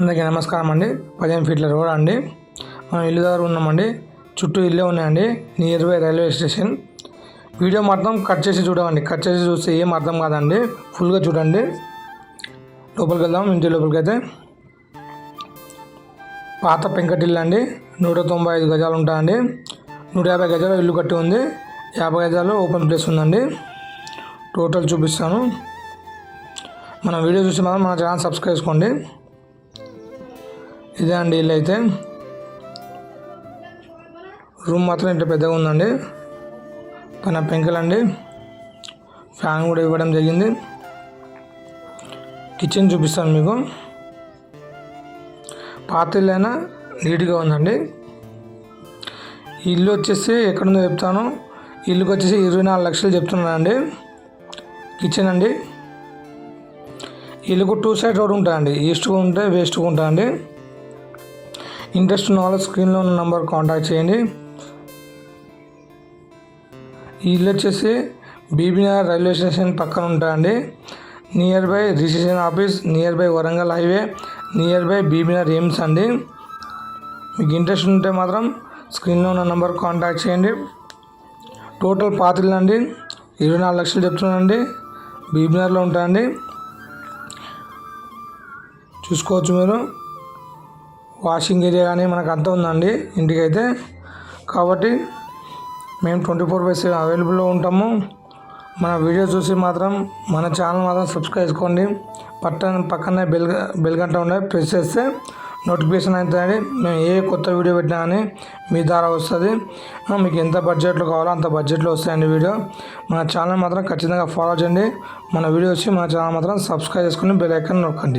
అందరికీ నమస్కారం అండి. పదిహేను ఫీట్ల రోడ్ అండి. మనం ఇల్లు దగ్గర ఉన్నామండి. చుట్టూ ఇల్లే ఉన్నాయండి. Near by railway station video మాత్రం కట్ చేసి చూడమండి కట్ చేసి చూస్తే ఏం అర్థం కాదండి. ఫుల్గా చూడండి. లోపలికి వెళ్దాం. ఇంటి లోపలికి అయితే. పాత పెంకటిల్లు అండి. నూట తొంభై ఐదు గజాలు ఉంటాయండి. నూట యాభై గజాలు ఇల్లు కట్టి ఉంది. యాభై గజాలు ఓపెన్ ప్లేస్ ఉందండి. టోటల్ చూపిస్తాను. మన వీడియో చూసి మాత్రం మన ఛానల్ సబ్స్క్రైబ్ చేసుకోండి. ఇదే అండి ఇల్లు అయితే. రూమ్ మాత్రం ఇంత పెద్దగా ఉందండి. పైన పెంకులండి ఫ్యాన్ కూడా ఇవ్వడం జరిగింది. కిచెన్ చూపిస్తాను మీకు. పాత ఇల్లు అయినా నీట్గా ఉందండి. ఇల్లు వచ్చేసి ఎక్కడుందో చెప్తాను. ఇల్లుకి వచ్చేసి ఇరవై నాలుగు లక్షలు చెప్తున్నానండి. కిచెన్ అండి. ఇలుగు టూ సైడ్ రోడ్ ఉంటుందండి ఈస్ట్గా ఉంటే వెస్ట్గా ఉంటుందండి ఇంట్రెస్ట్ ఉన్న వాళ్ళు స్క్రీన్లో ఉన్న నెంబర్ కాంటాక్ట్ చేయండి. ఈ ఇల్లు వచ్చేసి బీబీనగర్ రైల్వే స్టేషన్ పక్కన ఉంటాయండి. Near by registration office near by Warangal highway near by Bibinagar AIIMS అండి. మీకు ఇంట్రెస్ట్ ఉంటే మాత్రం స్క్రీన్లో ఉన్న నెంబర్ కాంటాక్ట్ చేయండి. టోటల్ పాత్రలు అండి. ఇరవై నాలుగు లక్షలు చెప్తున్నానండి. బీబీనగర్లో ఉంటాయండి. చూసుకోవచ్చు మీరు. వాషింగ్ ఏరియా కానీ మనకు అంతా ఉందండి ఇంటికైతే. కాబట్టి మేము ట్వంటీ ఫోర్ బై సెవెన్ అవైలబుల్లో ఉంటాము. మన వీడియో చూసి మాత్రం మన ఛానల్ మాత్రం సబ్స్క్రైబ్ చేసుకోండి. పట్టణ పక్కనే బెల్ బెల్ గంట ఉండే ప్రెస్ చేస్తే నోటిఫికేషన్ అవుతుంది మేము ఏ కొత్త వీడియో పెట్టినా కానీ మీ ద్వారా వస్తుంది. మీకు ఎంత బడ్జెట్లో కావాలో అంత బడ్జెట్లో వస్తాయండి వీడియో. మన ఛానల్ మాత్రం ఖచ్చితంగా ఫాలో చేయండి. మన వీడియో వచ్చి మన ఛానల్ మాత్రం సబ్స్క్రైబ్ చేసుకుని బెల్ ఐకాన్ నొక్కండి.